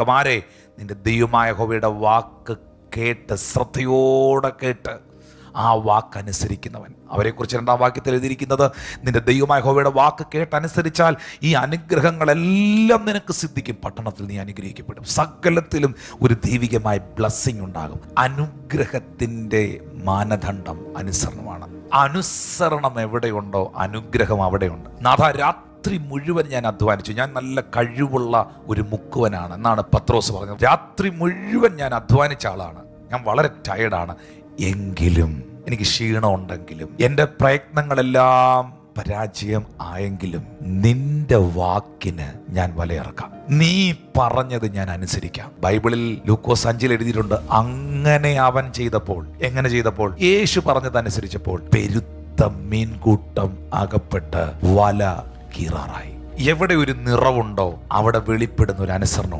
കമാരെ നിന്റെ ദൈവമായ ഹോവയുടെ വാക്ക് കേട്ട് ശ്രദ്ധയോടെ കേട്ട് ആ വാക്ക് അനുസരിക്കുന്നവൻ. അവരെക്കുറിച്ച് രണ്ടാം വാക്യത്തിൽ എഴുതിയിരിക്കുന്നത് നിന്റെ ദൈവമായ ഹോവയുടെ വാക്ക് കേട്ടനുസരിച്ചാൽ ഈ അനുഗ്രഹങ്ങളെല്ലാം നിനക്ക് സിദ്ധിക്കും. പട്ടണത്തിൽ നീ അനുഗ്രഹിക്കപ്പെടും. സകലത്തിലും ഒരു ദൈവികമായ ബ്ലസ്സിങ് ഉണ്ടാകും. അനുഗ്രഹത്തിന്റെ മാനദണ്ഡം അനുസരണമാണ്. അനുസരണം എവിടെയുണ്ടോ അനുഗ്രഹം അവിടെയുണ്ട്. നാഥ രാത്രി മുഴുവൻ ഞാൻ അധ്വാനിച്ചു. ഞാൻ നല്ല കഴിവുള്ള ഒരു മുക്കുവനാണ് എന്നാണ് പത്രോസ് പറഞ്ഞത്. രാത്രി മുഴുവൻ ഞാൻ അധ്വാനിച്ച ആളാണ്. ഞാൻ വളരെ ടയർഡാണ് എങ്കിലും എനിക്ക് ക്ഷീണമുണ്ടെങ്കിലും എന്റെ പ്രയത്നങ്ങളെല്ലാം പരാജയം ആയെങ്കിലും നിന്റെ വാക്കിന് ഞാൻ വലയിറക്കാം. നീ പറഞ്ഞത് ഞാൻ അനുസരിക്കാം. ബൈബിളിൽ ലൂക്കോസ് അഞ്ചിൽ എഴുതിയിട്ടുണ്ട് അങ്ങനെ അവൻ ചെയ്തപ്പോൾ എങ്ങനെ ചെയ്തപ്പോൾ? യേശു പറഞ്ഞത് അനുസരിച്ചപ്പോൾ പെരുത്ത മീൻകൂട്ടം അകപ്പെട്ട് വല കീറാറായി. എവിടെ ഒരു നിറവുണ്ടോ അവിടെ വെളിപ്പെടുന്ന ഒരു അനുസരണം